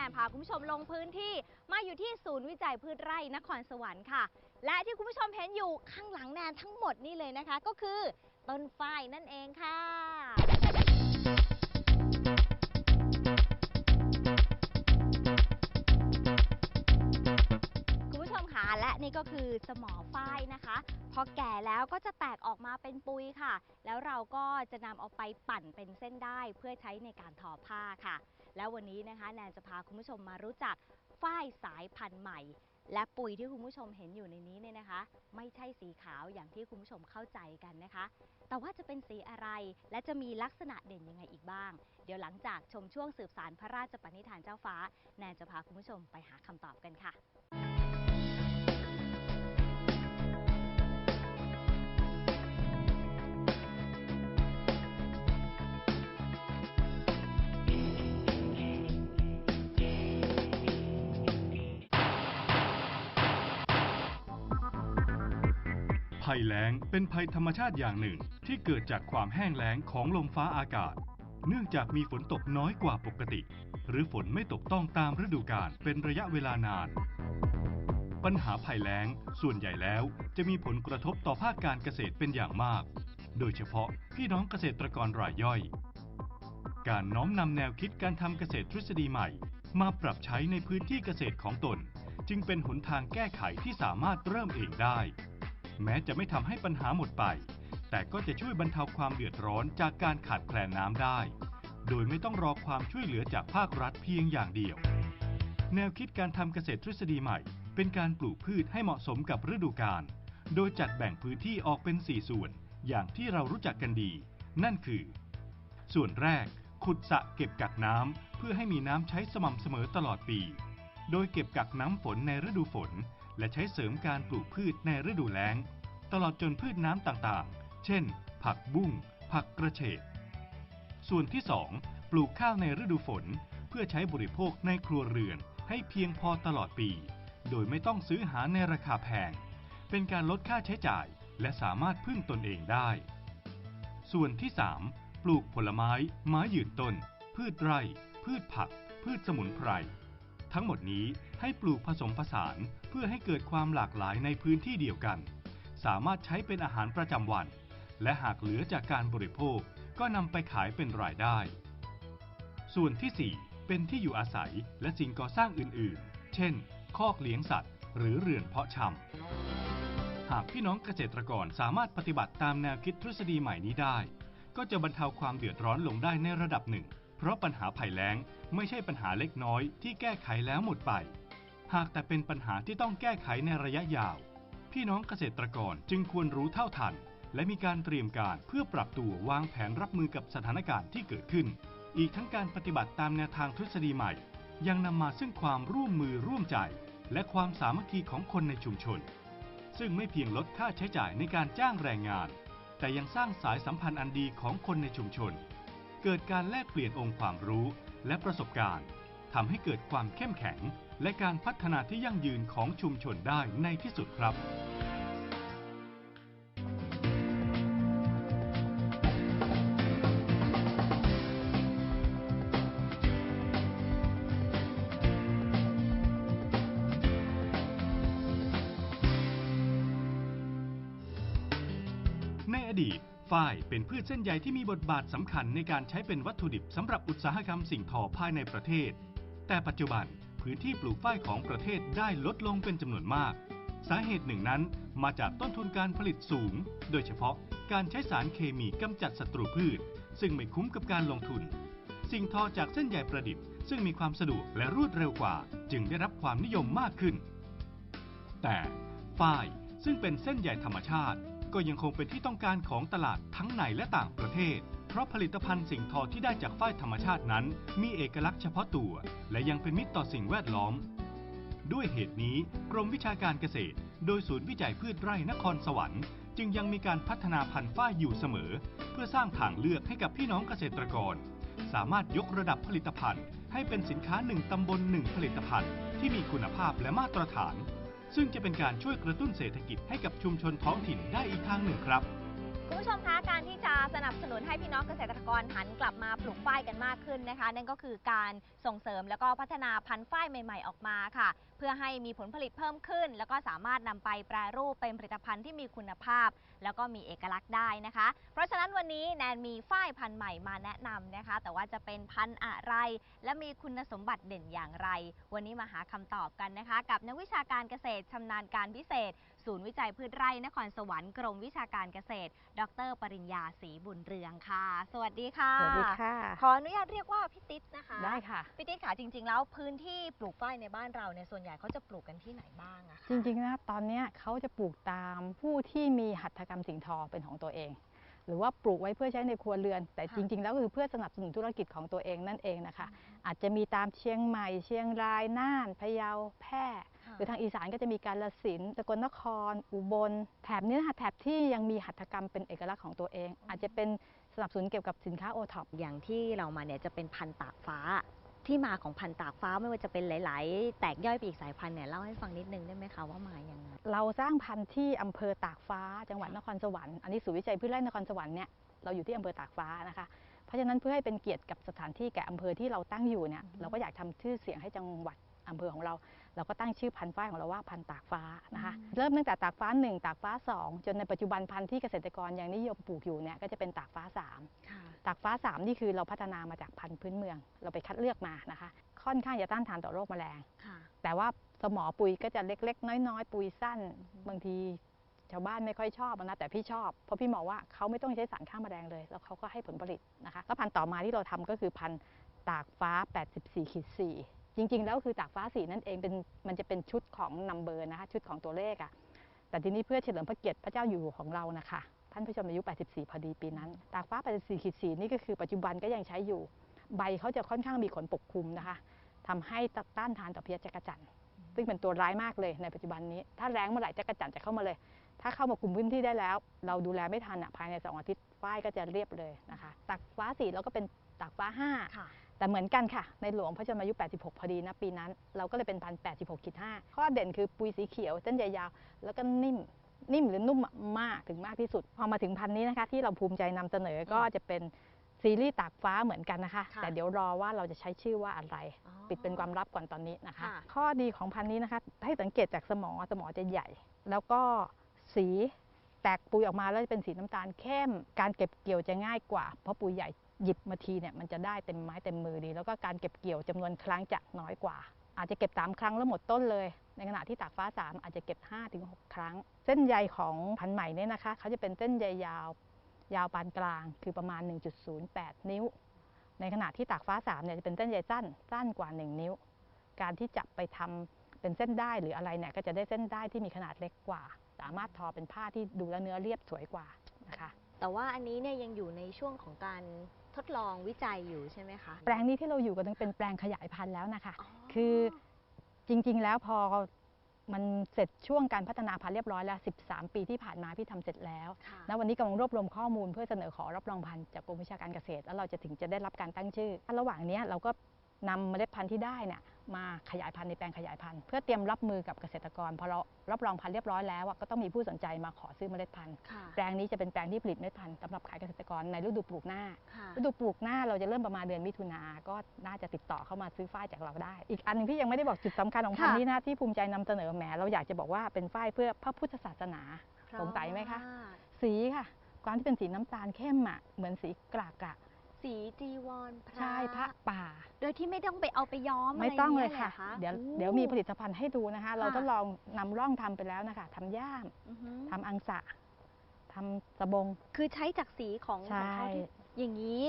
นนี้แนนพาคุณผู้ชมลงพื้นที่มาอยู่ที่ศูนย์วิจัยพืชไร่นครสวรรค์ค่ะ และที่คุณผู้ชมเห็นอยู่ข้างหลังแนนทั้งหมดนี่เลยนะคะ ก็คือต้นฝ้ายนั่นเองค่ะคุณผู้ชมคะและนี่ก็คือสมอฝ้ายนะคะ พอแก่แล้วก็จะแตกออกมาเป็นปุยค่ะ แล้วเราก็จะนำเอาไปปั่นเป็นเส้นได้เพื่อใช้ในการทอผ้าค่ะ แล้ววันนี้นะคะแนนจะพาคุณผู้ชมมารู้จักฝ้ายสายพันธุ์ใหม่ และปุ๋ยที่คุณผู้ชมเห็นอยู่ในนี้เนี่ยนะคะ ไม่ใช่สีขาวอย่างที่คุณผู้ชมเข้าใจกันนะคะ แต่ว่าจะเป็นสีอะไรและจะมีลักษณะเด่นยังไงอีกบ้าง เดี๋ยวหลังจากชมช่วงสืบสารพระราชปณิธานเจ้าฟ้า แนนจะพาคุณผู้ชมไปหาคำตอบกันค่ะ ภัยแล้งเป็นภัยธรรมชาติอย่างหนึ่ง ที่เกิดจากความแห้งแล้งของลมฟ้าอากาศ เนื่องจากมีฝนตกน้อยกว่าปกติ หรือฝนไม่ตกต้องตามฤดูกาลเป็นระยะเวลานาน ปัญหาภัยแล้งส่วนใหญ่แล้วจะมีผลกระทบต่อภาคการเกษตรเป็นอย่างมาก โดยเฉพาะพี่น้องเกษตรกรรายย่อย การน้อมนำแนวคิดการทำเกษตรทฤษฎีใหม่ มาปรับใช้ในพื้นที่เกษตรของตน จึงเป็นหนทางแก้ไขที่สามารถเริ่มเองได้ แม้จะไม่ทำให้ปัญหาหมดไป แต่ก็จะช่วยบรรเทาความเดือดร้อนจากการขาดแคลนน้ำได้ โดยไม่ต้องรอความช่วยเหลือจากภาครัฐเพียงอย่างเดียว แนวคิดการทำเกษตรทฤษฎีใหม่ เป็นการปลูกพืชให้เหมาะสมกับฤดูกาล โดยจัดแบ่งพื้นที่ออกเป็น 4 ส่วน อย่างที่เรารู้จักกันดี นั่นคือ ส่วนแรก ขุดสระเก็บกักน้ำเพื่อให้มีน้ำใช้สม่ำเสมอตลอดปี โดยเก็บกักน้ำฝนในฤดูฝน และใช้เสริมการปลูกพืชในฤดูแล้ง ตลอดจนพืชน้ำต่างๆ เช่น ผักบุ้ง ผักกระเฉดส่วนที่ 2 ปลูกข้าวในฤดูฝน เพื่อใช้บริโภคในครัวเรือนให้เพียงพอตลอดปี โดยไม่ต้องซื้อหาในราคาแพง เป็นการลดค่าใช้จ่าย และสามารถพึ่งตนเองได้ ส่วนที่ 3 ปลูกผลไม้ ไม้ยืนต้น พืชไร่ พืชผัก พืชสมุนไพร ทั้งหมดนี้ให้ปลูกผสมผสานเพื่อให้เกิดความหลากหลายในพื้นที่เดียวกัน สามารถใช้เป็นอาหารประจำวัน และหากเหลือจากการบริโภคก็นำไปขายเป็นรายได้ ส่วนที่ 4 เป็นที่อยู่อาศัยและสิ่งก่อสร้างอื่นๆ เช่น คอกเลี้ยงสัตว์ หรือเรือนเพาะชำ หากพี่น้องเกษตรกรสามารถปฏิบัติตามแนวคิดทฤษฎีใหม่นี้ได้ ก็จะบรรเทาความเดือดร้อนลงได้ในระดับหนึ่ง เพราะปัญหาภัยแล้งไม่ใช่ปัญหาเล็กน้อยที่แก้ไขแล้วหมดไป หากแต่เป็นปัญหาที่ต้องแก้ไขในระยะยาว พี่น้องเกษตรกรจึงควรรู้เท่าทัน และมีการเตรียมการเพื่อปรับตัววางแผนรับมือกับสถานการณ์ที่เกิดขึ้น อีกทั้งการปฏิบัติตามแนวทางทฤษฎีใหม่ ยังนำมาซึ่งความร่วมมือร่วมใจ และความสามัคคีของคนในชุมชน ซึ่งไม่เพียงลดค่าใช้จ่ายในการจ้างแรงงาน แต่ยังสร้างสายสัมพันธ์อันดีของคนในชุมชน เกิดการแลกเปลี่ยนองค์ความรู้และประสบการณ์ทำให้เกิดความเข้มแข็ง และการพัฒนาที่ยั่งยืนของชุมชนได้ในที่สุดครับ เป็นพืชเส้นใยที่มีบทบาทสำคัญในการใช้เป็นวัตถุดิบสำหรับอุตสาหกรรมสิ่งทอภายในประเทศ แต่ปัจจุบันพื้นที่ปลูกฝ้ายของประเทศได้ลดลงเป็นจำนวนมาก สาเหตุหนึ่งนั้นมาจากต้นทุนการผลิตสูง โดยเฉพาะการใช้สารเคมีกำจัดศัตรูพืช ซึ่งไม่คุ้มกับการลงทุน สิ่งทอจากเส้นใยประดิษฐ์ซึ่งมีความสะดวกและรวดเร็วกว่า จึงได้รับความนิยมมากขึ้น แต่ฝ้ายซึ่งเป็นเส้นใยธรรมชาติ ก็ยังคงเป็นที่ต้องการของตลาดทั้งในและต่างประเทศ เพราะผลิตภัณฑ์สิ่งทอที่ได้จากฝ้ายธรรมชาตินั้น มีเอกลักษณ์เฉพาะตัว และยังเป็นมิตรต่อสิ่งแวดล้อม ด้วยเหตุนี้กรมวิชาการเกษตร โดยศูนย์วิจัยพืชไร่นครสวรรค์ จึงยังมีการพัฒนาพันธุ์ฝ้ายอยู่เสมอ เพื่อสร้างทางเลือกให้กับพี่น้องเกษตรกร สามารถยกระดับผลิตภัณฑ์ ให้เป็นสินค้าหนึ่งตำบลหนึ่งผลิตภัณฑ์ ที่มีคุณภาพและมาตรฐาน ซึ่งจะเป็นการช่วยกระตุ้นเศรษฐกิจให้กับชุมชนท้องถิ่นได้อีกทางหนึ่งครับ คุณผู้ชมคะการที่จะสนับสนุนให้พี่น้องเกษตรกรหันกลับมาปลูกฝ้ายกันมากขึ้นนะคะ นั่นก็คือการส่งเสริมแล้วก็พัฒนาพันธุ์ฝ้ายใหม่ ๆ ออกมาค่ะ เพื่อให้มีผลผลิตเพิ่มขึ้น แล้วก็สามารถนำไปแปรรูปเป็นผลิตภัณฑ์ที่มีคุณภาพ แล้วก็มีเอกลักษณ์ได้นะคะ เพราะฉะนั้นวันนี้แนนมีฝ้ายพันธุ์ใหม่มาแนะนำนะคะ แต่ว่าจะเป็นพันธุ์อะไร และมีคุณสมบัติเด่นอย่างไร วันนี้มาหาคำตอบกันนะคะ กับนักวิชาการเกษตรชำนาญการพิเศษ ศูนย์วิจัยพืชไร่นครสวรรค์กรมวิชาการเกษตร ดร ปริญญาศรีบุญเรืองค่ะ สวัสดีค่ะ สวัสดีค่ะ ขออนุญาตเรียกว่าพี่ติ๊ดนะคะ ได้ค่ะพี่ติ๊ดค่ะจริง ๆ แล้วพื้นที่ปลูกฝ้ายในบ้านเราเนี่ยส่วนใหญ่เขาจะปลูกกันที่ไหนบ้างอะคะจริงๆนะตอนเนี้ยเขาจะปลูกตามผู้ที่มีหัตถกรรมสิ่งทอเป็นของตัวเอง หรือว่าปลูกไว้เพื่อใช้ในครัวเรือน แต่จริง ๆ แล้วคือเพื่อสนับสนุนธุรกิจของตัวเองนั่นเองนะคะ อาจจะมีตามเชียงใหม่ เชียงรายน่านพะเยาแพร่ค่ะหรือทางอีสานก็จะมีกาลสินธุ์สกลนคร อุบล แถบนี้นะคะแถบที่ยังมีหัตถกรรมเป็นเอกลักษณ์ของตัวเอง อาจจะเป็นสนับสนุนเกี่ยวกับสินค้าโอท็อปอย่างที่เรามาเนี่ยจะเป็นพันธุ์ตากฟ้า ที่มาของพันธุ์ตากฟ้าไม่ว่าจะเป็นหลาย ๆ แตกย่อยไปอีกสายพันธุ์เนี่ยเล่าให้ฟังนิดนึงได้ไหมคะว่ามาอย่างไงเราสร้างพันธุ์ที่อำเภอตากฟ้า จังหวัดนครสวรรค์อันนี้ศูนย์วิจัยพืชไร่นครสวรรค์เนี่ยเราอยู่ที่อำเภอตากฟ้านะคะเพราะฉะนั้นเพื่อให้เป็นเกียรติกับสถานที่แก่อำเภอที่เราตั้งอยู่เนี่ยเราก็อยากทำชื่อเสียงให้จังหวัดอำเภอของเรา เราก็ตั้งชื่อพันธุ์ฝ้ายของเราว่าพันธุ์ตากฟ้านะคะเริ่มตั้งแต่ตากฟ้า 1 ตากฟ้า 2 จนในปัจจุบันพันธุ์ที่เกษตรกรยังนิยมปลูกอยู่เนี่ยก็จะเป็นตากฟ้า3ค่ะตากฟ้า 3 นี่คือเราพัฒนามาจากพันธุ์พื้นเมือง เราไปคัดเลือกมานะคะ ค่อนข้างจะต้านทานต่อโรคแมลงค่ะแต่ว่าสมอปุ๋ยก็จะเล็ก ๆ น้อย ๆ ปุ๋ยสั้นบางทีชาวบ้านไม่ค่อยชอบนะแต่พี่ชอบเพราะพี่มองว่าเขาไม่ต้องใช้สารฆ่าแมลงเลย แล้วเขาก็ให้ผลผลิตนะคะแล้วพันธุ์ต่อมาที่เราทำก็คือพันธุ์ตากฟ้า 84ขีด4 จริงๆ แล้วคือตากฟ้าสีนั่นเองเป็นมันจะเป็นชุดของนัมเบอร์นะคะชุดของตัวเลขอะแต่ทีนี้เพื่อเฉลิมพระเกียรติพระเจ้าอยู่หัวของเรานะคะท่านผู้ชมอายุ 84 พอดีปีนั้น ตากฟ้า 84ขีด4นี่ก็คือปัจจุบันก็ยังใช้อยู่ ใบเขาจะค่อนข้างมีขนปกคลุมนะคะทำให้ต้านทานต่อเพี้ยจักรจั่นซึ่งเป็นตัวร้ายมากเลยในปัจจุบันนี้ ถ้าแรงเมื่อไหร่จักรจั่นจะเข้ามาเลย ถ้าเข้ามาคุมพื้นที่ได้แล้ว เราดูแลไม่ทันอะภายใน 2 อาทิตย์ฝ้ายก็จะเรียบเลยนะคะ ตากฟ้าสี่แล้วก็เป็นตากฟ้าค่ะ5 แต่เหมือนกันค่ะ ในหลวงพระชนมายุ 86 พอดีนะปีนั้น เราก็เลยเป็นพัน86ขีด5ข้อเด่นคือปุยสีเขียวเส้นใยยาว แล้วก็นิ่มนิ่มหรือนุ่มมากถึงมากที่สุด พอมาถึงพันธุ์นี้นะคะ ที่เราภูมิใจนำเสนอก็จะเป็นซีรีส์ตากฟ้าเหมือนกันนะคะค่ะแต่เดี๋ยวรอว่าเราจะใช้ชื่อว่าอะไรอ๋อปิดเป็นความลับก่อนตอนนี้นะคะค่ะข้อดีของพันธุ์นี้นะคะ ให้สังเกตจากสมอสมอจะใหญ่ แล้วก็สีแตกปุยออกมาแล้วจะเป็นสีน้ำตาลเข้ม การเก็บเกี่ยวจะง่ายกว่า เพราะปุยใหญ่ หยิบมาทีเนี่ยมันจะได้เต็มไม้เต็มมือดี แล้วก็การเก็บเกี่ยวจำนวนครั้งจะน้อยกว่า อาจจะเก็บ 3 ครั้งแล้วหมดต้นเลย ในขณะที่ตากฟ้า 3 อาจจะเก็บ 5-6 ครั้ง เส้นใยของพันธุ์ใหม่เนี่ยนะคะเขาจะเป็นเส้นใยยาว ยาวปานกลาง คือประมาณ 1.08 นิ้ว ในขณะที่ตากฟ้า3เนี่ยจะเป็นเส้นใยสั้นสั้นกว่า 1 นิ้ว การที่จะไปทำเป็นเส้นได้หรืออะไรเนี่ยก็จะได้เส้นได้ที่มีขนาดเล็กกว่า สามารถทอเป็นผ้าที่ดูแลเนื้อเรียบสวยกว่านะคะแต่ว่าอันนี้เนี่ยยังอยู่ในช่วงของการ ทดลองวิจัยอยู่ใช่ไหมคะแปลงนี้ที่เราอยู่กันนั้นเป็นแปลงขยายพันธุ์แล้วนะคะอ๋อคือจริงๆแล้วพอมันเสร็จช่วงการพัฒนาพันธุ์เรียบร้อยแล้ว 13 ปีที่ผ่านมาพี่ทำเสร็จแล้วค่ะณวันนี้กำลังรวบรวมข้อมูลเพื่อเสนอขอรับรองพันธุ์จากกรมวิชาการเกษตร แล้วเราจะถึงจะได้รับการตั้งชื่อ ระหว่างเนี้ยเราก็นำเมล็ดพันธุ์ที่ได้เนี่ย มาขยายพันธุ์ในแปลงขยายพันธุ์เพื่อเตรียมรับมือกับเกษตรกรพอเรารับรองพันธุ์เรียบร้อยแล้วอะก็ต้องมีผู้สนใจมาขอซื้อเมล็ดพันธุ์ค่ะแปลงนี้จะเป็นแปลงที่ผลิตเมล็ดพันธุ์สำหรับขายเกษตรกรในฤดูปลูกหน้าค่ะฤดูปลูกหน้าเราจะเริ่มประมาณเดือนมิถุนาก็น่าจะติดต่อเข้ามาซื้อฝ้ายจากเราได้ อีกอันหนึงพี่ยังไม่ได้บอกจุดสำคัญของพันธุ์นี้นะที่ภูมิใจนำเสนอแหมเราอยากจะบอกว่าเป็นฝ้ายเพื่อพระพุทธศาสนาสงสัยไหมคะ สีค่ะความที่เป็นสีน้ำตาลเข้มอะเหมือนสีกรากอะ สีจีวรพระใช่พระป่า โดยที่ไม่ต้องไปเอาไปย้อมไม่ต้องะรเลงี้ยค่ะหรอเดี๋ยวโอ้เดี๋ยวมีผลิตภัณฑ์ให้ดูนะคะ เราค่ะทดลองนำร่องทำไปแล้วนะคะทำย่ามอือฮึทำอังสะทำสบง คือใช้จากสีของของเขาที่ใช่อย่างนี้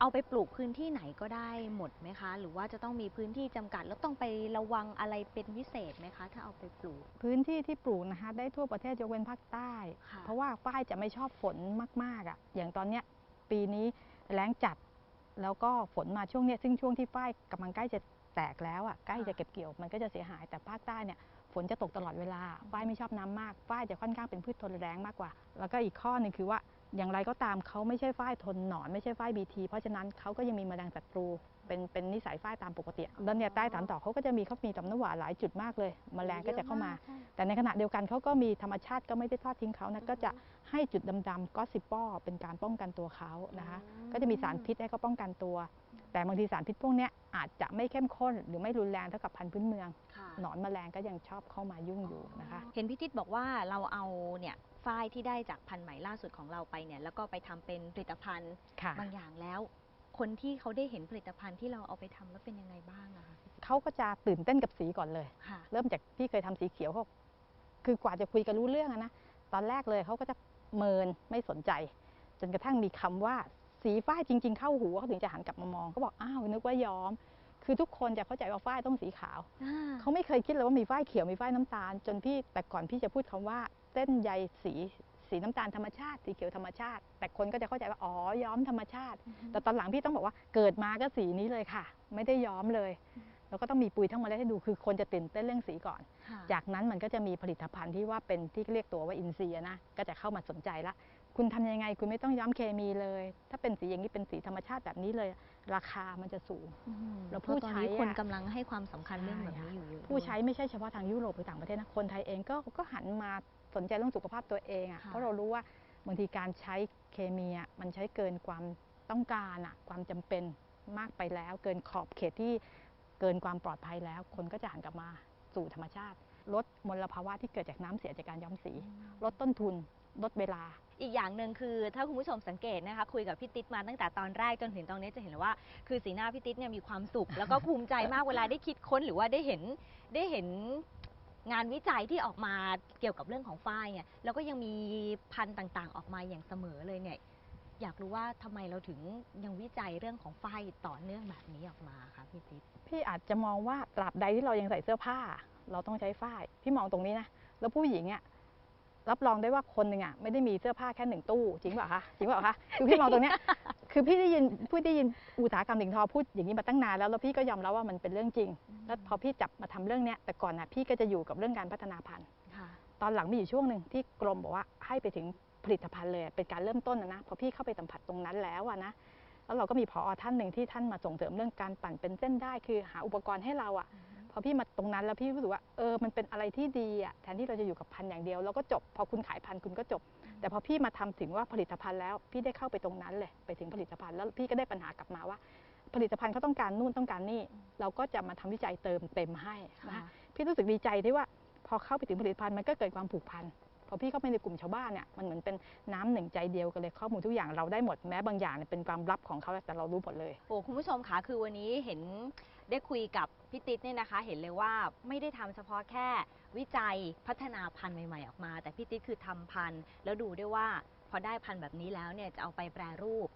เอาไปปลูกพื้นที่ไหนก็ได้หมดไหมคะ หรือว่าจะต้องมีพื้นที่จำกัด แล้วต้องไประวังอะไรเป็นพิเศษไหมคะ ถ้าเอาไปปลูก พื้นที่ที่ปลูกนะคะ ได้ทั่วประเทศยกเว้นภาคใต้ค่ะเพราะว่าฝ้ายจะไม่ชอบฝนมากๆอะ อย่างตอนเนี้ยปีนี้ แล้งจัดแล้วก็ฝนมาช่วงเนี้ยซึ่งช่วงที่ฝ้ายกำลังใกล้จะแตกแล้วอะใกล้จะเก็บเกี่ยวมันก็จะเสียหายแต่ภาคใต้เนี่ยฝนจะตกตลอดเวลาฝ้ายไม่ชอบน้ำมากฝ้ายจะค่อนข้างเป็นพืชทนแรงมากกว่า แล้วก็อีกข้อหนึ่งคือว่าอย่างไรก็ตามเขาไม่ใช่ฝ้ายทนหนอนไม่ใช่ฝ้ายบีทีเพราะฉะนั้นเขาก็ยังมีแมลงศัตรู เป็นเป็นนิสัยฝ้ายตามปกติแล้วเนี่ยใต้ฐานต่อเขาก็จะมีเขามีต่อมน้ำหวานหลายจุดมากเลยแมลงก็จะเข้ามาใช่แต่ในขณะเดียวกันเขาก็มีธรรมชาติก็ไม่ได้ทอดทิ้งเขานะก็จะให้จุดดำๆก็สิปป้อเป็นการป้องกันตัวเขานะคะอืมก็จะมีสารพิษให้เขาป้องกันตัว แต่บางทีสารพิษพวกเนี้ยอาจจะไม่เข้มข้นหรือไม่รุนแรงเท่ากับพันธุ์พื้นเมืองค่ะหนอนแมลงก็ยังชอบเข้ามายุ่งอยู่นะคะ เห็นพี่ทิศบอกว่าเราเอาเนี่ยฝ้ายที่ได้จากพันธุ์ใหม่ล่าสุดของเราไปเนี่ยแล้วก็ไปทำเป็นผลิตภัณฑ์ค่ะบางอย่างแล้ว คนที่เขาได้เห็นผลิตภัณฑ์ที่เราเอาไปทำแล้วเป็นยังไงบ้างอะคะ เขาก็จะตื่นเต้นกับสีก่อนเลย ค่ะ เริ่มจากพี่เคยทำสีเขียวเขาคือกว่าจะคุยกันรู้เรื่องอะนะตอนแรกเลยเขาก็จะเมินไม่สนใจ จนกระทั่งมีคำว่าสีฝ้ายจริง ๆ เข้าหูเขาถึงจะหันกลับมามองเขาบอกอ้าวนึกว่าย้อม คือทุกคนจะเข้าใจว่าฝ้ายต้องสีขาวเขาไม่เคยคิดเลยว่ามีฝ้ายเขียวมีฝ้ายน้ำตาล จนพี่แต่ก่อนพี่จะพูดคำว่าเส้นใยสี สีน้ำตาลธรรมชาติสีเขียวธรรมชาติ แต่คนก็จะเข้าใจว่าอ๋อย้อมธรรมชาติ แต่ตอนหลังพี่ต้องบอกว่าเกิดมาก็สีนี้เลยค่ะ ไม่ได้ย้อมเลย แล้วก็ต้องมีปุ๋ยทั้งเมล็ดให้ดูคือคนจะตื่นเต้นเรื่องสีก่อนค่ะจากนั้นมันก็จะมีผลิตภัณฑ์ที่ว่าเป็นที่เรียกตัวว่าอินทรีย์อะนะก็จะเข้ามาสนใจละคุณทำยังไงคุณไม่ต้องย้อมเคมีเลย ถ้าเป็นสีอย่างนี้เป็นสีธรรมชาติแบบนี้เลย ราคามันจะสูงอืมแล้วเพราะผู้ตอนใช้นี้คนอะกำลังให้ความสำคัญเรื่องใช่แบบนี้อยู่เยอะผู้ด้วยใช้ไม่ใช่เฉพาะทางยุโรปหรือต่างประเทศนะคนไทยเองก็ก็หันมา สนใจเรื่องสุขภาพตัวเองอะ่ะค่ะเพราะเรารู้ว่าบางทีการใช้เคมีอะมันใช้เกินความต้องการอะความจำเป็นมากไปแล้ว เกินขอบเขตที่เกินความปลอดภัยแล้ว คนก็จะหันกลับมาสู่ธรรมชาติ ลดมลภาวะที่เกิดจากน้ำเสียจากการย้อมสี ลดต้นทุน ลดเวลาอีกอย่างหนึ่งคือถ้าคุณผู้ชมสังเกตนะคะคุยกับพี่ติ๊ดมาตั้งแต่ตอนแรกจนถึงตอนนี้จะเห็นเลยว่า คือสีหน้าพี่ติ๊ดเนี่ยมีความสุข แล้วก็ภูมิใจมากเวลาได้คิดค้นหรือว่าได้เห็นได้เห็น งานวิจัยที่ออกมาเกี่ยวกับเรื่องของฝ้ายเนี่ยแล้วก็ยังมีพันธุ์ต่างๆ ออกมาอย่างเสมอเลยเนี่ยอยากรู้ว่าทำไมเราถึงยังวิจัยเรื่องของฝ้ายต่อเนื่องแบบนี้ออกมาคะพี่ติ๊ดพี่อาจจะมองว่าตราบใดที่เรายังใส่เสื้อผ้า เราต้องใช้ฝ้าย พี่มองตรงนี้นะ แล้วผู้หญิงอะรับรองได้ว่าคนหนึ่งอะไม่ได้มีเสื้อผ้าแค่หนึ่งตู้จริงเปล่าคะจริงเปล่าคะคือพี่มองตรงเนี้ย คือพี่ได้ยินพี่ได้ยินอุตสาหกรรมสิ่งทอพูดอย่างนี้มาตั้งนานแล้วแล้วพี่ก็ยอมรับว่ามันเป็นเรื่องจริง แล้วพอพี่จับมาทำเรื่องเนี้ยแต่ก่อนน่ะพี่ก็จะอยู่กับเรื่องการพัฒนาพันธุ์ค่ะตอนหลังมีอยู่ช่วงหนึ่งที่กรมบอกว่าให้ไปถึงผลิตภัณฑ์เลยเป็นการเริ่มต้นนะนะพอพี่เข้าไปสัมผัสตรงนั้นแล้วอะนะแล้วเราก็มีพอท่านหนึ่งที่ท่านมาส่งเสริมเรื่องการปั่นเป็นเส้นได้คือหาอุปกรณ์ให้เราอะพอพี่มาตรงนั้นแล้วพี่รู้สึกว่าเออมันเป็นอะไรที่ดีอะแทนที่เราจะอยู่กับพันธุ์อย่างเดียวเราก็จบ พอคุณขายพันธุ์คุณก็จบ แต่พอพี่มาทำถึงว่าผลิตภัณฑ์แล้วพี่ได้เข้าไปตรงนั้นเลยไปถึงผลิตภัณฑ์แล้วพี่ก็ได้ปัญหากลับมาว่า ผลิตภัณฑ์เขาต้องการนู่นต้องการนี่ เราก็จะมาทำวิจัยเติมเต็มให้นะคะพี่รู้สึกดีใจที่ว่าพอเข้าไปถึงผลิตภัณฑ์มันก็เกิดความผูกพันพอพี่เข้าไปในกลุ่มชาวบ้านเนี่ยมันเหมือนเป็นน้ำหนึ่งใจเดียวกันเลยข้อมูลทุกอย่างเราได้หมดแม้บางอย่างเนี่ยเป็นความลับของเขาแต่เรารู้หมดเลยโอ้คุณผู้ชมคะคือวันนี้เห็น ได้คุยกับพี่ติ๊ดเนี่ยนะคะ เห็นเลยว่าไม่ได้ทำเฉพาะแค่วิจัยพัฒนาพันธุ์ใหม่ๆออกมา แต่พี่ติ๊ดคือทำพันธุ์แล้วดูด้วยว่าพอได้พันธุ์แบบนี้แล้วเนี่ยจะเอาไปแปรรูป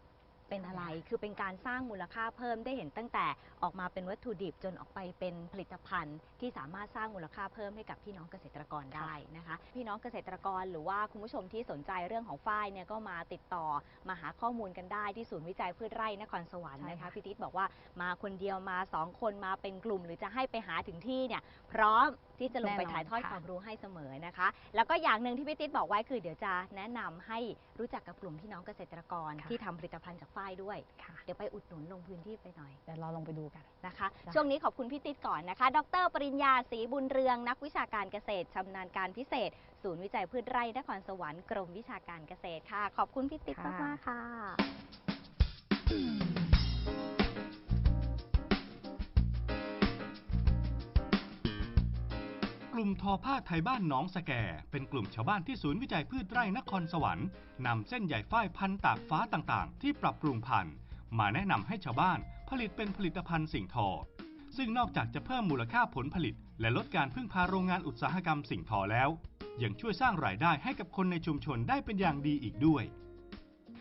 เป็นอะไร คือเป็นการสร้างมูลค่าเพิ่มได้เห็นตั้งแต่ออกมาเป็นวัตถุดิบจนออกไปเป็นผลิตภัณฑ์ ที่สามารถสร้างมูลค่าเพิ่มให้กับพี่น้องเกษตรกรได้นะคะ พี่น้องเกษตรกรหรือว่าคุณผู้ชมที่สนใจเรื่องของฝ้ายเนี่ยก็มาติดต่อมาหาข้อมูลกันได้ที่ศูนย์วิจัยพืชไร่นครสวรรค์ใช่นะคะค่ะพี่ติ๊ดบอกว่ามาคนเดียวมาสองคนมาเป็นกลุ่ม หรือจะให้ไปหาถึงที่เนี่ยพร้อมที่จะลงไปแน่นอนถ่ายทอดค่ะความรู้ให้เสมอนะคะ แล้วก็อย่างหนึ่งที่พี่ติ๊ดบอกไว้คือเดี๋ยวจะแนะนำให้รู้จักกับกลุ่มพี่น้องเกษตรกรค่ะที่ทำผลิตภัณฑ์จากฝ้ายด้วยค่ะเดี๋ยวไปอุดหนุนลงพื้นที่ไปหน่อยเดี๋ยวเราลงไปดูกันนะคะจ้ะช่วงนี้ขอบคุณพี่ติ๊ดก่อนนะคะ ดร ปริญญาศรีบุญเรือง นักวิชาการเกษตรชำนาญการพิเศษ ศูนย์วิจัยพืชไร่นครสวรรค์กรมวิชาการเกษตรค่ะ ขอบคุณพี่ติ๊ดค่ะมากๆค่ะ กลุ่มทอผ้าไทยบ้านหนองสแกเป็นกลุ่มชาวบ้านที่ศูนย์วิจัยพืชไร่นครสวรรค์นำเส้นใยฝ้ายพันตากฟ้าต่างๆ ที่ปรับปรุงพันธุ์มาแนะนำให้ชาวบ้านผลิตเป็นผลิตภัณฑ์สิ่งทอ ซึ่งนอกจากจะเพิ่มมูลค่าผลผลิต และลดการพึ่งพาโรงงานอุตสาหกรรมสิ่งทอแล้ว ยังช่วยสร้างรายได้ให้กับคนในชุมชนได้เป็นอย่างดีอีกด้วย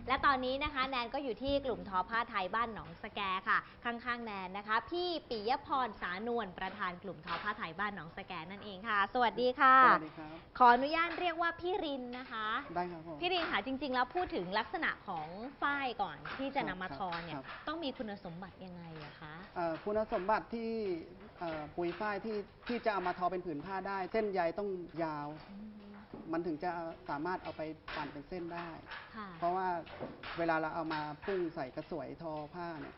และตอนนี้นะคะแนนก็อยู่ที่กลุ่มทอผ้าไทยบ้านหนองสแกค่ะ ข้างๆ แนนนะคะ พี่ปิยพรสานวลประธานกลุ่มทอผ้าไทยบ้านหนองสแกนั่นเองค่ะ สวัสดีค่ะ สวัสดีครับ ขออนุญาตเรียกว่าพี่รินนะคะ ได้ครับผม พี่รินค่ะจริง ๆ แล้วพูดถึงลักษณะของฝ้ายก่อนที่จะนำมาครับทอเนี่ยครับ ต้องมีคุณสมบัติยังไงอะคะ เอ่อคุณสมบัติที่เอ่อปุยฝ้ายที่ที่จะเอามาทอเป็นผืนผ้าได้ เส้นใยต้องยาวมั นถึงจะสามารถเอาไปปั่นเป็นเส้นได้ ค่ะ เพราะว่าเวลาเราเอามาพุ่งใส่กระสวยทอผ้าเนี่ย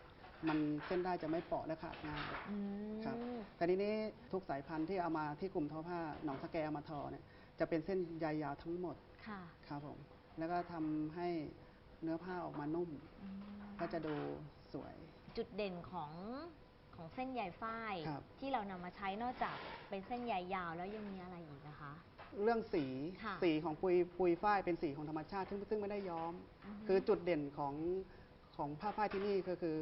มันเส้นได้จะไม่เปราะและขาดง่าย อืม ครับแต่ทีนี้ทุกสายพันธุ์ที่เอามาที่กลุ่มทอผ้าหนองสแกเอามาทอเนี่ยจะเป็นเส้นใยยาวทั้งหมดค่ะครับผมแล้วก็ทำให้เนื้อผ้าออกมานุ่ม อืมก็จะดูสวย จุดเด่นของของเส้นใยฝ้าย ครับ ที่เรานำมาใช้นอกจากเป็นเส้นใยยาวแล้วยังมีอะไรอีกนะคะ เรื่องสีค่ะสีของปุยปุยฝ้ายเป็นสีของธรรมชาติ ซึ่งซึ่งไม่ได้ย้อมมคือจุดเด่นของของผ้าฝ้ายที่นี่ก็คือ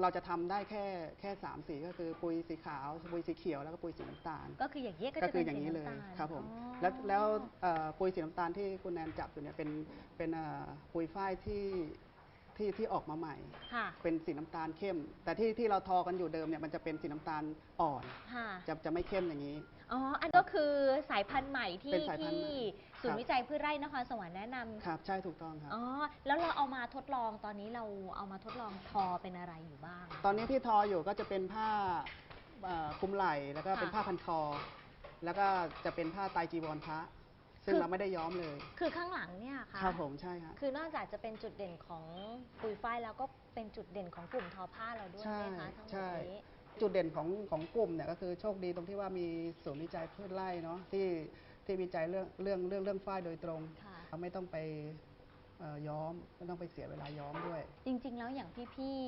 เราจะทำได้แค่แค่สามสีก็คือปุยสีขาวปุยสีเขียวแล้วก็ปุยสีน้ำตาล ก็คืออย่างนี้ยก็ก็จะคืเป็อนอย่างสีนี้เลยน้ำตาลครับผมอ๋อ แล้วแล้วเอ่อปุยสีน้ำตาลที่คุณแนนจับอยู่เนี่ยเป็นเป็นเอ่อปุยฝ้ายที่ ที่ที่ออกมาใหม่ ค่ะ เป็นสีน้ำตาลเข้ม แต่ที่ที่เราทอกันอยู่เดิมเนี่ยมันจะเป็นสีน้ำตาลอ่อน ค่ะ จะจะไม่เข้มอย่างนี้ อ๋อ อันก็คือสายพันธุ์ใหม่ที่เป็นสายพันธุ์ที่ใหม่ศูนครัย์บ วิจัยพืชไร่นครสวรรค์แนะนำครับ ใช่ถูกต้องครับ อ๋อ แล้วเราเอามาทดลองตอนนี้เราเอามาทดลองทอเป็นอะไรอยู่บ้าง ตอนนี้ที่ทออยู่ก็จะเป็นผ้าเอ่อคลุมไหล่แล้วก็เป็นค่ะ ผ้าพันคอ แล้วก็จะเป็นผ้าไตรจีวรพระ ซึ่งคือ เราไม่ได้ย้อมเลย คือข้างหลังเนี่ยค่ะ ครับผมใช่ครับ คือนอกจากจะเป็นจุดเด่นของปุยฝ้ายแล้วก็เป็นจุดเด่นของกลุ่มทอผ้าเราด้วยใช่ไหมคะทั้งหมใช่ ดนี้ จุดเด่นของของกลุ่มเนี่ยก็คือโชคดีตรงที่ว่ามีศูนย์วิจัยพืชไร่เนาะที่ที่วิจัยเรื่องเรื่องเรื่องเรื่องฝ้ายโดยตรงค่ะเราไม่ต้องไปเอ่อย้อมไม่ต้องไปเสียเวลาย้อมด้วย จริงๆ แล้วอย่างพี่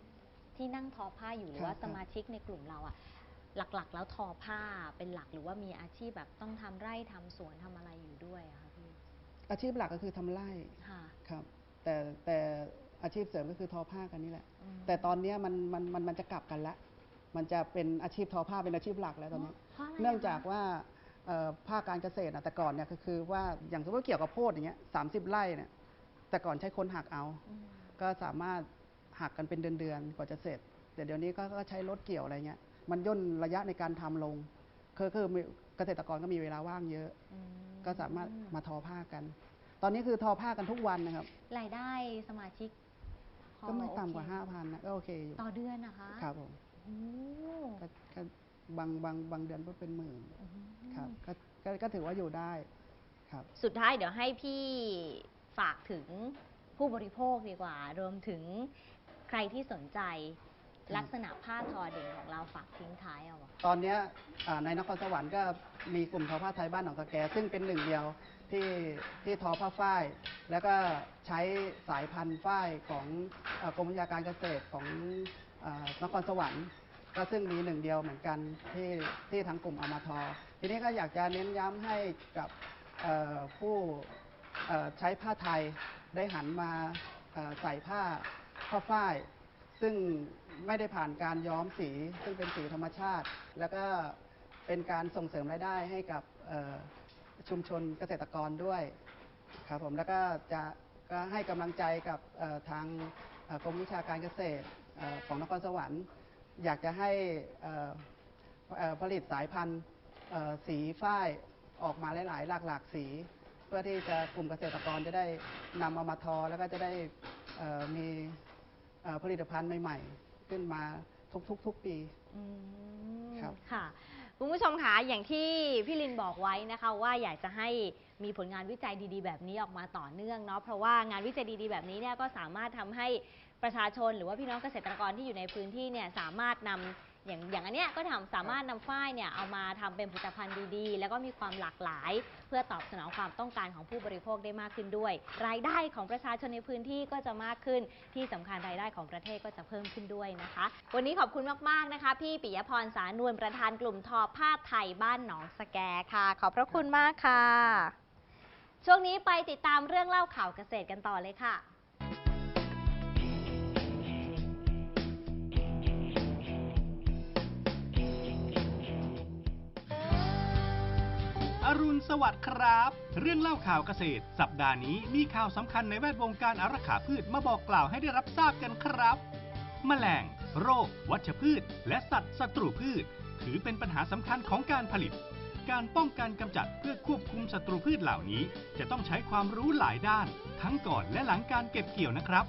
ๆที่นั่งทอผ้าอยู่หรือครับว่าครับสมาชิกในกลุ่มเราอะ หลักๆ แล้วทอผ้าเป็นหลักหรือว่ามีอาชีพแบบต้องทำไร่ทำสวนทำอะไรอยู่ด้วยอะคะพี่อาชีพหลักก็คือทำไร่ค่ะครับ แต่แต่อาชีพเสริมก็คือทอผ้ากันนี่แหละ อืมแต่ตอนเนี้ยมันมันมันมันจะกลับกันละ มันจะเป็นอาชีพทอผ้าเป็นอาชีพหลักแล้วตอนนี้ พราะะไรเนื่องจากะคะว่าเอ่อภาคการเกษตรน่ะแต่ก่อนเนี่ยก็คือว่าอย่างสมมติว่าเกี่ยวกับโพดอย่างเงี้ยสามสิบไร่เนี่ยแต่ก่อนใช้คนหักเอา อืมก็สามารถหักกันเป็นเดือนๆกว่าจะเสร็จแต่เดี๋ยวนี้ก็ก็ใช้รถเกี่ยวอะไรเงี้ย มันย่นระยะในการทำลงคือคือมีเกษตรกรก็มีเวลาว่างเยอะอืก็สามารถมาทอผ้ากัน ตอนนี้คือทอผ้ากันทุกวันนะครับ รายได้สมาชิกพอก็ไม่ต่ำกว่าโอเคห้าพันนะก็โอเคอยู่ต่อเดือนนะคะครับผมโอ้ก็ก็บางบางบางเดือนก็เป็นหมื่นอืมครับก็ก็ก็ถือว่าอยู่ได้ครับ สุดท้ายเดี๋ยวให้พี่ฝากถึงผู้บริโภคดีกว่า รวมถึงใครที่สนใจครับ ลักษณะผ้าทอเด่นของเราฝากทิ้งท้ายเอาอะตอนเนี้ยอ่าในนครสวรรค์ก็มีกลุ่มทอผ้าไทยบ้านหนองสแกซึ่งเป็นหนึ่งเดียวที่ที่ทอผ้าฝ้าย แล้วก็ใช้สายพันธุ์ฝ้ายของเอ่อกรมวิชาการเกษตรของอานครสวรรค์ ก็ซึ่งมีหนึ่งเดียวเหมือนกันที่ที่ทางกลุ่มเอามาทอ ทีนี้ก็อยากจะเน้นย้ำให้กับเอ่อผู้เอ่อใช้ผ้าไทยได้หันมาเอ่อใส่ผ้าผ้าฝ้าย ซึ่ง ไม่ได้ผ่านการย้อมสี ซึ่งเป็นสีธรรมชาติ แล้วก็เป็นการส่งเสริมรายได้ให้กับชุมชนเกษตรกรด้วยครับผมแล้วก็จะก็ให้กำลังใจกับทางกรมวิชาการเกษตรของนครสวรรค์ อยากจะให้ผลิตสายพันธุ์สีฝ้ายออกมาหลาย ๆ หลากหลากสี เพื่อที่จะกลุ่มเกษตรกรจะได้นำเอามาทอ แล้วก็จะได้มีผลิตภัณฑ์ใหม่ ๆ ขึ้นมาทุกๆทุกปี อืมครับ ค่ะคุณผู้ชมคะอย่างที่พี่ลินบอกไว้นะคะ ว่าอยากจะให้มีผลงานวิจัยดีๆ แบบนี้ออกมาต่อเนื่องเนาะเพราะว่างานวิจัยดีๆ แบบนี้เนี่ยก็สามารถทำให้ประชาชนหรือว่าพี่น้องเกษตรกรที่อยู่ในพื้นที่เนี่ยสามารถนำ อย่างอย่างอันเนี้ยก็ทำสามารถนำฝ้ายเนี่ยเอามาทำเป็นผลิตภัณฑ์ดีๆ แล้วก็มีความหลากหลาย เพื่อตอบสนองความต้องการของผู้บริโภคได้มากขึ้นด้วย รายได้ของประชาชนในพื้นที่ก็จะมากขึ้น ที่สำคัญรายได้ของประเทศก็จะเพิ่มขึ้นด้วยนะคะ วันนี้ขอบคุณมากๆนะคะ พี่ปิยพรสานวลประธานกลุ่มทอผ้าไทยบ้านหนองสแกค่ะ ขอบพระคุณมากค่ะ ช่วงนี้ไปติดตามเรื่องเล่าข่าวเกษตรกันต่อเลยค่ะ รุณสวัสดิ์ครับ เรื่องเล่าข่าวเกษตร สัปดาห์นี้มีข่าวสำคัญในแวดวงการอารักขาพืชมาบอกกล่าวให้ได้รับทราบกันครับแมลง โรค วัชพืช และสัตว์ศัตรูพืช ถือเป็นปัญหาสำคัญของการผลิต การป้องกันกำจัดเพื่อควบคุมศัตรูพืชเหล่านี้ จะต้องใช้ความรู้หลายด้าน ทั้งก่อนและหลังการเก็บเกี่ยวนะครับ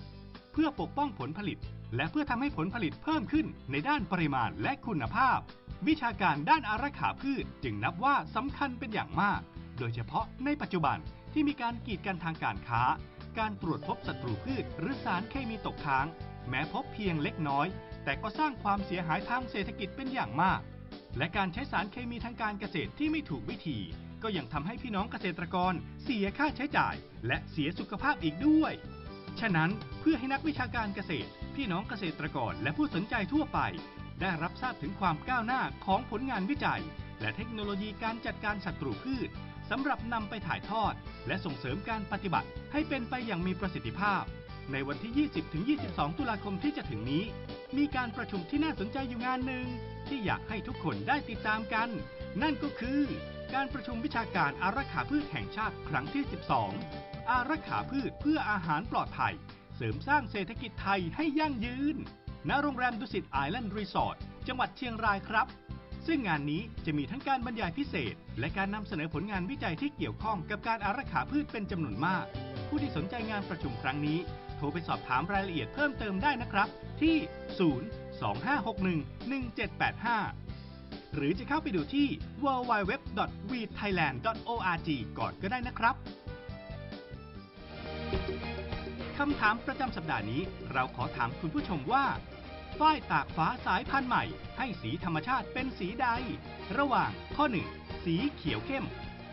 เพื่อปกป้องผลผลิต และเพื่อทำให้ผลผลิตเพิ่มขึ้นในด้านปริมาณและคุณภาพ วิชาการด้านอารักขาพืชจึงนับว่าสำคัญเป็นอย่างมาก โดยเฉพาะในปัจจุบันที่มีการกีดกันทางการค้า การตรวจพบศัตรูพืชหรือสารเคมีตกค้าง แม้พบเพียงเล็กน้อย แต่ก็สร้างความเสียหายทางเศรษฐกิจเป็นอย่างมาก และการใช้สารเคมีทางการเกษตรที่ไม่ถูกวิธี ก็ยังทำให้พี่น้องเกษตรกร เสียค่าใช้จ่าย และเสียสุขภาพอีกด้วย ฉะนั้นเพื่อให้นักวิชาการเกษตร พี่น้องเกษตรกรและผู้สนใจทั่วไป ได้รับทราบถึงความก้าวหน้าของผลงานวิจัย และเทคโนโลยีการจัดการศัตรูพืชสำหรับนำไปถ่ายทอด และส่งเสริมการปฏิบัติให้เป็นไปอย่างมีประสิทธิภาพ ในวันที่ 20-22 ตุลาคมที่จะถึงนี้ มีการประชุมที่น่าสนใจอยู่งานหนึ่ง ที่อยากให้ทุกคนได้ติดตามกัน นั่นก็คือ การประชุมวิชาการอารักขาพืชแห่งชาติครั้งที่ 12 อารักขาพืชเพื่ออาหารปลอดภัย เสริมสร้างเศรษฐกิจไทยให้ยั่งยืน ณ โรงแรมดุสิตไอแลนด์รีสอร์ท จังหวัดเชียงรายครับ ซึ่งงานนี้จะมีทั้งการบรรยายพิเศษ และการนำเสนอผลงานวิจัยที่เกี่ยวข้องกับการอารักขาพืชเป็นจำนวนมาก ผู้ที่สนใจงานประชุมครั้งนี้ โทรไปสอบถามรายละเอียดเพิ่มเติมได้นะครับ ที่ 025611785หรือจะเข้าไปดูที่ www.weedthailand.org ก่อนก็ได้นะครับ คำถามประจำสัปดาห์นี้ เราขอถามคุณผู้ชมว่าฝ้ายตากฟ้าสายพันธุ์ใหม่ ให้สีธรรมชาติเป็นสีใด ระหว่างข้อ 1 สีเขียวเข้ม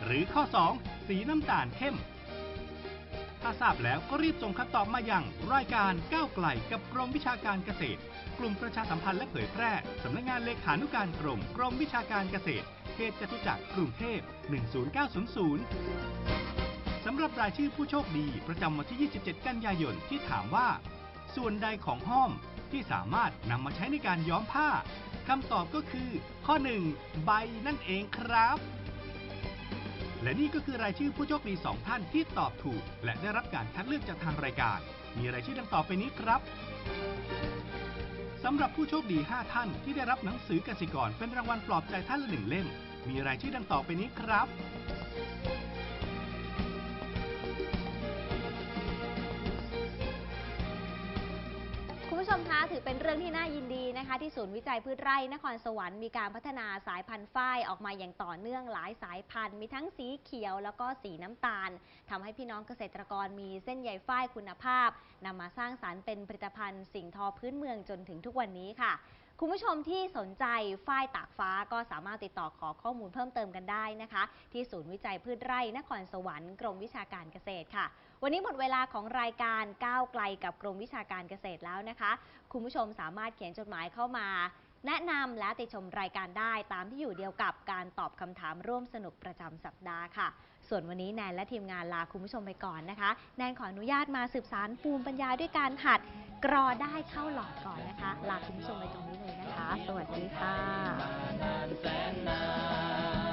หรือข้อ 2 สีน้ำตาลเข้ม ถ้าทราบแล้วก็รีบส่งคำตอบมาอยังรายการก้าวไกลกับกรมวิชาการเกษตร กลุ่มประชาสัมพันธ์และเผยแพร่สำนักงานเลขานุการกรมกรมวิชาการเกษตรเขตจตุจักรกรุงเทพ 10900ำหรับรายชื่อผู้โชคดีประจำวันที่ 27 กันยายนที่ถามว่า ส่วนใดของห้อมที่สามารถนำมาใช้ในการย้อมผ้าคำตอบก็คือ ข้อ 1 ใบนั่นเองครับ และนี่ก็คือรายชื่อผู้โชคดี2ท่านที่ตอบถูก และได้รับการคัดเลือกจากทางรายการ มีรายชื่อดังต่อไปนี้ครับสำหรับผู้โชคดี 5 ท่านที่ได้รับหนังสือกสิกรเป็นรางวัลปลอบใจท่านละหนึ่งเล่ม มีรายชื่อดังต่อไปนี้ครับ ผู้ชมคะถือเป็นเรื่องที่น่ายินดีนะคะ ที่ศูนย์วิจัยพืชไร่นครสวรรค์มีการพัฒนาสายพันธุ์ฝ้ายออกมาอย่างต่อเนื่องหลายสายพันธุ์ มีทั้งสีเขียวแล้วก็สีน้ำตาลทำให้พี่น้องเกษตรกรมีเส้นใยฝ้ายคุณภาพนำมาสร้างสารรค์เป็นผลิตภัณฑ์สิ่งทอพื้นเมืองจนถึงทุกวันนี้ค่ะคุณผู้ชมที่สนใจฝ้ายตากฟ้าก็สามารถติดต่อขอข้อมูลเพิ่มเติมกันได้นะคะ ที่ศูนย์วิจัยพืชไร่นครสวรรค์กรมวิชาการเกษตรค่ะ วันนี้หมดเวลาของรายการก้าวไกลกับกรมวิชาการเกษตรแล้วนะคะ คุณผู้ชมสามารถเขียนจดหมายเข้ามา แนะนำและติชมรายการได้ตามที่อยู่เดียวกับการตอบคำถามร่วมสนุกประจำสัปดาห์ค่ะ ส่วนวันนี้แนนและทีมงานลาคุณผู้ชมไปก่อนนะคะ แนนขออนุญาตมาสืบสารภูมิปัญญาด้วยการหัดกรอได้เข้าหลอดก่อนนะคะ ลาคุณผู้ชมไปตรงนี้เลยนะคะ สวัสดีค่ะ